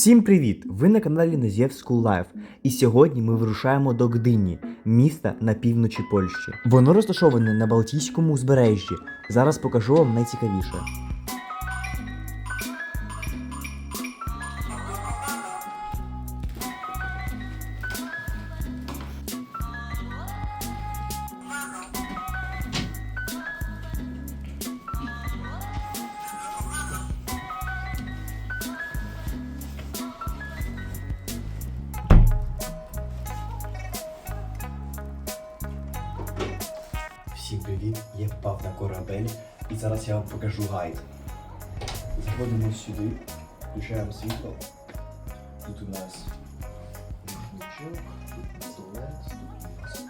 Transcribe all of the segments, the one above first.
Всім привіт! Ви на каналі Незєвську Лайф. І сьогодні ми вирушаємо до Гдині, міста на півночі Польщі. Воно розташоване на Балтійському узбережжі. Зараз покажу вам найцікавіше. Зараз я вам покажу гайд. Заходимо сюди, включаємо світло. Тут у нас рушничок, тут туалет, тут у нас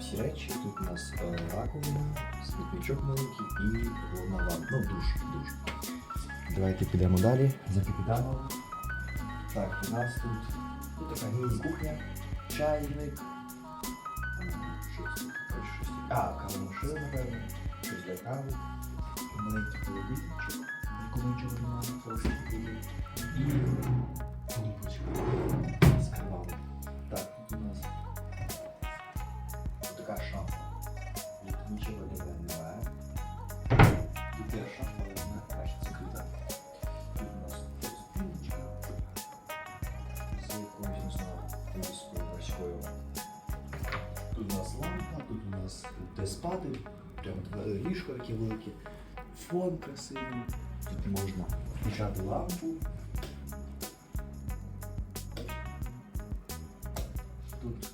всі речі, тут у нас е, раковина, смітничок маленький і головна лампа. Ну, душ, душ. Давайте підемо далі за капітаном. Так, у нас тут, тут така міні-кухня, чайник. Щось щось. А, кавомашина, напевно. Щось для кави. Маленький холодильничок, в якому нічого немає, просто такий. І. Так, тут у нас така шафа. Тут нічого немає. Тут є шафа. Тут у нас спиночка з якоюсь, не знаю. Тут у нас лампа, тут у нас де спати, прямо два ліжко такі великі, фон красивий. Тут можна включати лампу. Тут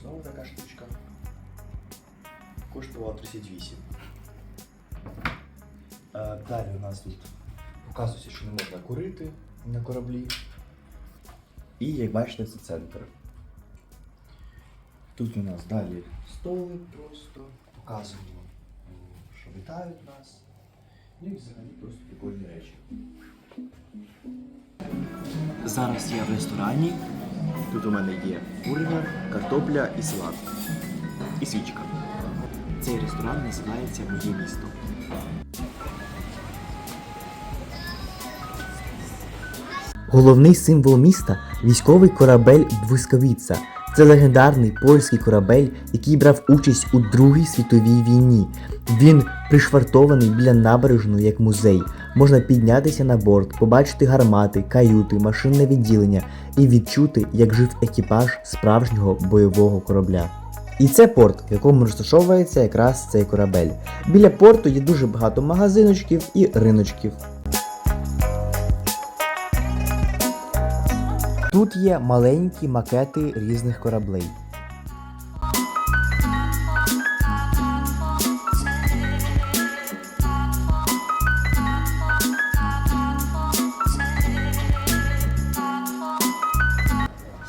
знову така штучка. Коштувала 38. Е, Далі у нас тут показується, що не можна курити на кораблі. І як бачите, це центр. Тут у нас далі столи просто показуємо, що вітають нас. Ну і взагалі просто прикольні речі. Зараз я в ресторані. Тут у мене є бургер, картопля і салат. І свічка. Цей ресторан називається Моє місто. Головний символ міста військовий корабель Блискавіця. Це легендарний польський корабель, який брав участь у Другій світовій війні. Він пришвартований біля набережної як музей. Можна піднятися на борт, побачити гармати, каюти, машинне відділення і відчути, як жив екіпаж справжнього бойового корабля. І це порт, в якому розташовується якраз цей корабель. Біля порту є дуже багато магазиночків і риночків. Тут є маленькі макети різних кораблей.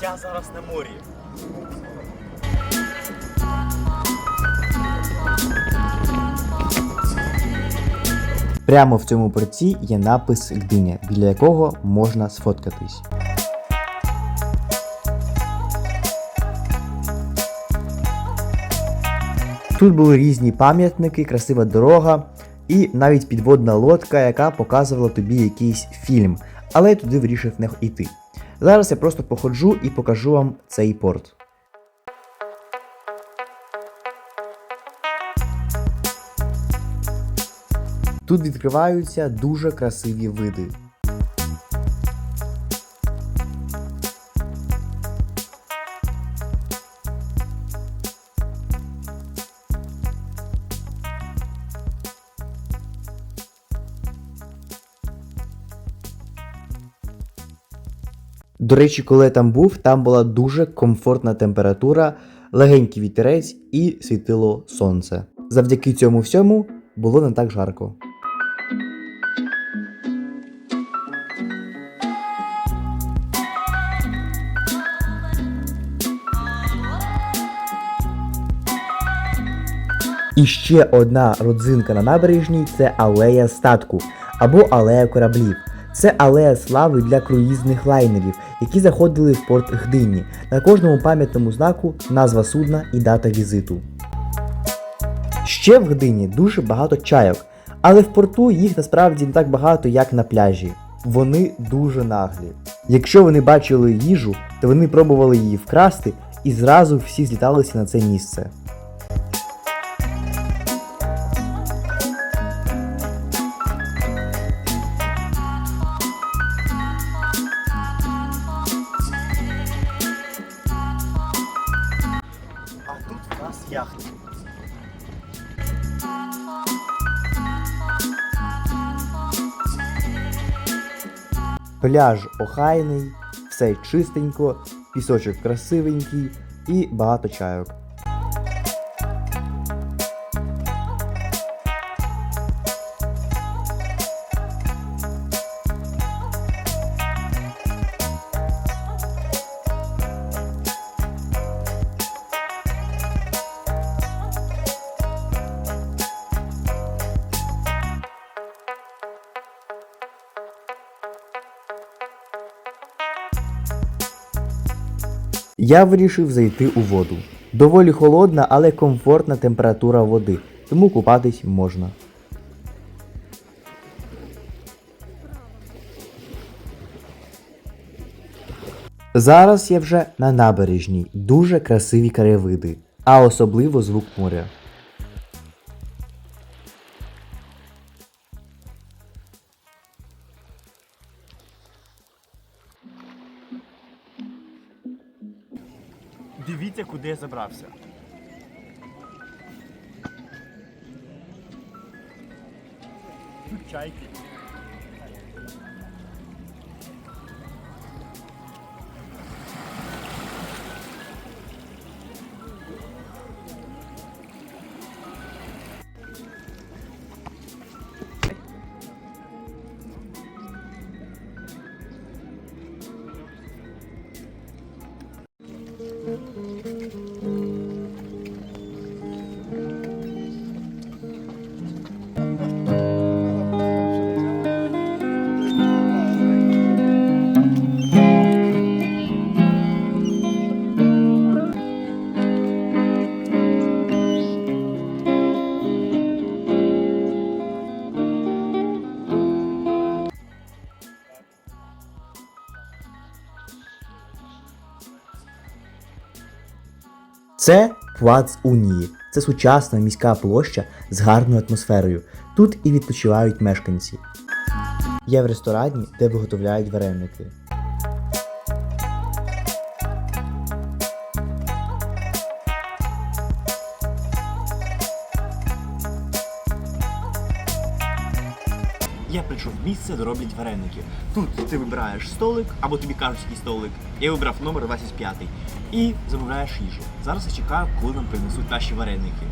Я зараз на морі. Прямо в цьому порті є напис Гдиня, біля якого можна сфоткатись. Тут були різні пам'ятники, красива дорога і навіть підводна лодка, яка показувала тобі якийсь фільм, але я туди вирішив не йти. Зараз я просто походжу і покажу вам цей порт. Тут відкриваються дуже красиві види. До речі, коли я там був, там була дуже комфортна температура, легенький вітерець і світило сонце. Завдяки цьому всьому було не так жарко. І ще одна родзинка на набережній це алея статку або алея кораблів. Це алея слави для круїзних лайнерів, які заходили в порт Гдині. На кожному пам'ятному знаку назва судна і дата візиту. Ще в Гдині дуже багато чайок, але в порту їх насправді не так багато, як на пляжі. Вони дуже наглі. Якщо вони бачили їжу, то вони пробували її вкрасти і зразу всі зліталися на це місце. Яхта. Пляж охайний, все чистенько, пісочок красивенький і багато чайок. Я вирішив зайти у воду. Доволі холодна, але комфортна температура води, тому купатись можна. Зараз я вже на набережній, дуже красиві краєвиди, а особливо звук моря. Забрався. Тут чайки. Thank you. Це Плац Унії. Це сучасна міська площа з гарною атмосферою. Тут і відпочивають мешканці. Є в ресторані, де виготовляють вареники. Я прийшов в місце, де роблять вареники. Тут ти вибираєш столик, або тобі кажуть, який столик. Я вибрав номер 25 і замовляєш їжу. Зараз я чекаю, коли нам принесуть наші вареники.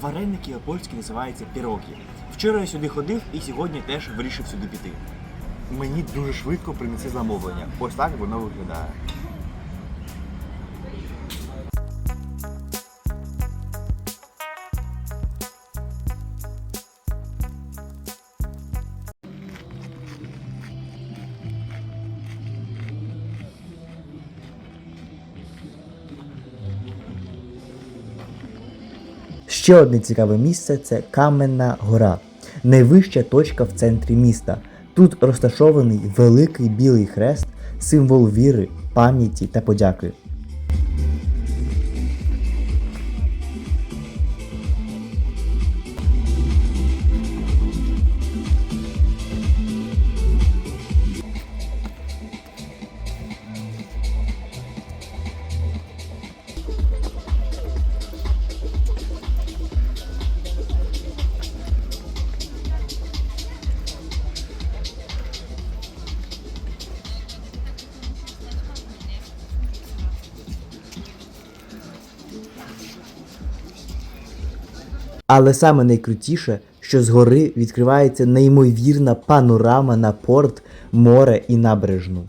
Вареники по-польськи називаються піроги. Вчора я сюди ходив і сьогодні теж вирішив сюди піти. Мені дуже швидко принесли замовлення. Ось так воно виглядає. Ще одне цікаве місце це Каменна гора, найвища точка в центрі міста. Тут розташований великий білий хрест, символ віри, пам'яті та подяки. Але саме найкрутіше, що згори відкривається неймовірна панорама на порт, море і набережну.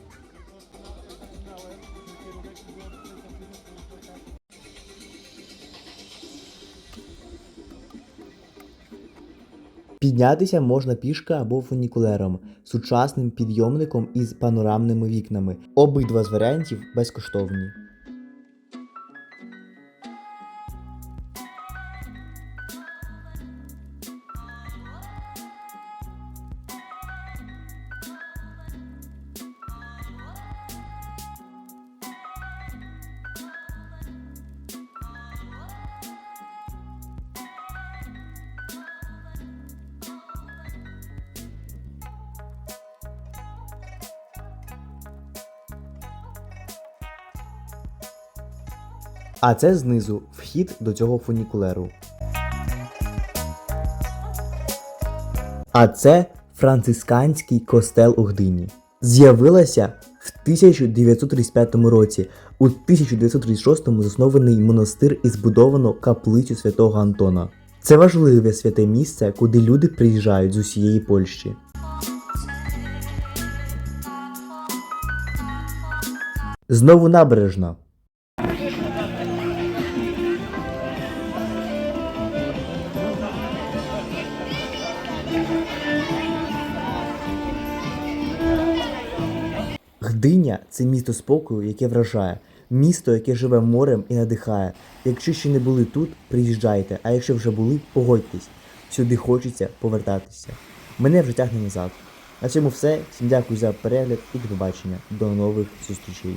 Піднятися можна пішки або фунікулером, сучасним підйомником із панорамними вікнами. Обидва з варіантів безкоштовні. А це знизу вхід до цього фунікулеру. А це францисканський костел у Гдині. З'явилася в 1935 році. У 1936 заснований монастир і збудовано каплицю святого Антона. Це важливе святе місце, куди люди приїжджають з усієї Польщі. Знову набережна. Гдиня це місто спокою, яке вражає, місто, яке живе морем і надихає. Якщо ще не були тут, приїжджайте, а якщо вже були, погодьтесь. Сюди хочеться повертатися. Мене вже тягне назад. На цьому все. Всім дякую за перегляд і до побачення. До нових зустрічей.